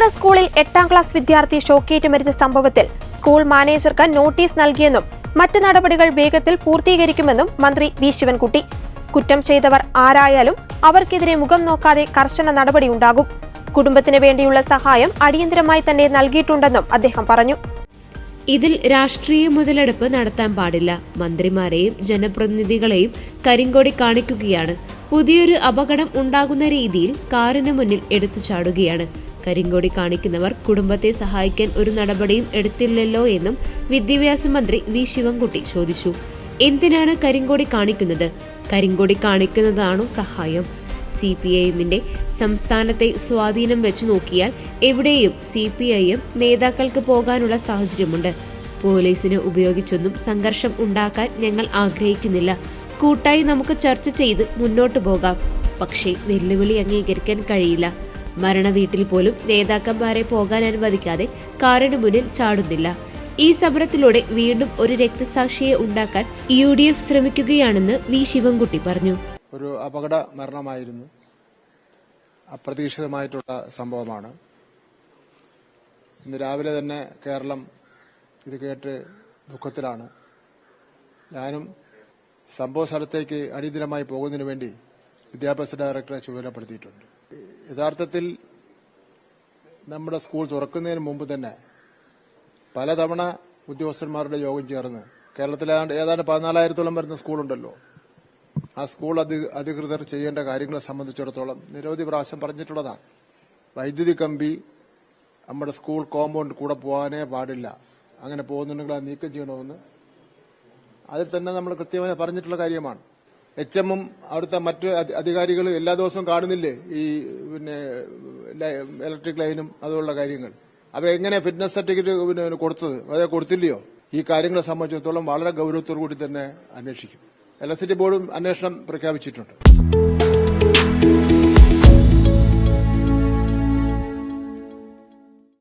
കുണ്ടറ സ്കൂളിൽ എട്ടാം ക്ലാസ് വിദ്യാർത്ഥി ഷോക്കേറ്റ് മരിച്ച സംഭവത്തിൽ സ്കൂൾ മാനേജർക്ക് നോട്ടീസ് നൽകിയെന്നും മറ്റ് നടപടികൾ വേഗത്തിൽ പൂർത്തീകരിക്കുമെന്നും മന്ത്രി വി. ശിവൻകുട്ടി. കുറ്റം ചെയ്തവർ ആരായാലും അവർക്കെതിരെ മുഖം നോക്കാതെ കർശന നടപടിയുണ്ടാകും. കുടുംബത്തിന് വേണ്ടിയുള്ള സഹായം അടിയന്തരമായി തന്നെ നൽകിയിട്ടുണ്ടെന്നും അദ്ദേഹം പറഞ്ഞു. ഇതിൽ രാഷ്ട്രീയ മുതലെടുപ്പ് നടത്താൻ പാടില്ല. മന്ത്രിമാരെയും ജനപ്രതിനിധികളെയും കരിങ്കോടി കാണിക്കുകയാണ്. പുതിയൊരു അപകടം ഉണ്ടാകുന്ന രീതിയിൽ കാറിന് മുന്നിൽ എടുത്തു ചാടുകയാണ് കരിങ്കൊടി കാണിക്കുന്നവർ കുടുംബത്തെ സഹായിക്കാൻ ഒരു നടപടിയും എടുത്തില്ലല്ലോ എന്നും വിദ്യാഭ്യാസ മന്ത്രി വി ശിവൻകുട്ടി ചോദിച്ചു. എന്തിനാണ് കരിങ്കോടി കാണിക്കുന്നത്? കരിങ്കോടി കാണിക്കുന്നതാണോ സഹായം? സി പി ഐ എമ്മിന്റെ സംസ്ഥാനത്തെ സ്വാധീനം വെച്ച് നോക്കിയാൽ എവിടെയും സി പി ഐ എം നേതാക്കൾക്ക് പോകാനുള്ള സാഹചര്യമുണ്ട്. പോലീസിനെ ഉപയോഗിച്ചൊന്നും സംഘർഷം ഉണ്ടാക്കാൻ ഞങ്ങൾ ആഗ്രഹിക്കുന്നില്ല. കൂട്ടായി നമുക്ക് ചർച്ച ചെയ്ത് മുന്നോട്ടു പോകാം. പക്ഷേ വെല്ലുവിളി അംഗീകരിക്കാൻ കഴിയില്ല. മരണവീട്ടിൽ പോലും നേതാക്കന്മാരെ പോകാൻ അനുവദിക്കാതെ കാറിന് മുന്നിൽ ചാടുന്നില്ല. ഈ സമരത്തിലൂടെ വീണ്ടും ഒരു രക്തസാക്ഷിയെ ഉണ്ടാക്കാൻ യു ഡി എഫ് ശ്രമിക്കുകയാണെന്ന് വി ശിവൻകുട്ടി പറഞ്ഞു. ഒരു അപകട മരണമായിരുന്നു. അപ്രതീക്ഷിതമായിട്ടുള്ള സംഭവമാണ്. ഇന്ന് രാവിലെ തന്നെ കേരളം ഇത് കേട്ട് ദുഃഖത്തിലാണ്. ഞാനും സംഭവ സ്ഥലത്തേക്ക് അടിയന്തരമായി പോകുന്നതിന് വേണ്ടി വിദ്യാഭ്യാസ ഡയറക്ടറെ ചുമതലപ്പെടുത്തിയിട്ടുണ്ട്. യഥാർത്ഥത്തിൽ നമ്മുടെ സ്കൂൾ തുറക്കുന്നതിന് മുമ്പ് തന്നെ പലതവണ ഉദ്യോഗസ്ഥന്മാരുടെ യോഗം ചേർന്ന് കേരളത്തിലെ ഏതാണ്ട് പതിനാലായിരത്തോളം വരുന്ന സ്കൂളുണ്ടല്ലോ. ആ സ്കൂൾ അധി- അധികൃതർ ചെയ്യേണ്ട കാര്യങ്ങളെ സംബന്ധിച്ചിടത്തോളം നിരവധി പ്രാവശ്യം പറഞ്ഞിട്ടുള്ളതാണ്. വൈദ്യുതി കമ്പി നമ്മുടെ സ്കൂൾ കോമ്പൗണ്ട് കൂടെ പോകാനേ പാടില്ല. അങ്ങനെ പോകുന്നുണ്ടെങ്കിൽ അത് നീക്കം ചെയ്യണമെന്ന്. അതിൽ തന്നെ നമ്മൾ കൃത്യമായി പറഞ്ഞിട്ടുള്ള കാര്യമാണ്. എച്ച് എമ്മും അവിടുത്തെ മറ്റ് അധി- അധികാരികളും എല്ലാ ദിവസവും കാണുന്നില്ലേ ഈ പിന്നെ ഇലക്ട്രിക് ലൈനും അതുപോലുള്ള കാര്യങ്ങൾ. അവരെങ്ങനെ ഫിറ്റ്നസ് സർട്ടിഫിക്കറ്റ് പിന്നെ കൊടുത്തത്? അതെ കൊടുത്തില്ലയോ? ഈ കാര്യങ്ങളെ സംബന്ധിച്ചിടത്തോളം വളരെ ഗൌരവത്തോടു കൂടി തന്നെ അന്വേഷിക്കും. ഇലക്ട്രിസിറ്റി ബോർഡും അന്വേഷണം പ്രഖ്യാപിച്ചിട്ടുണ്ട്.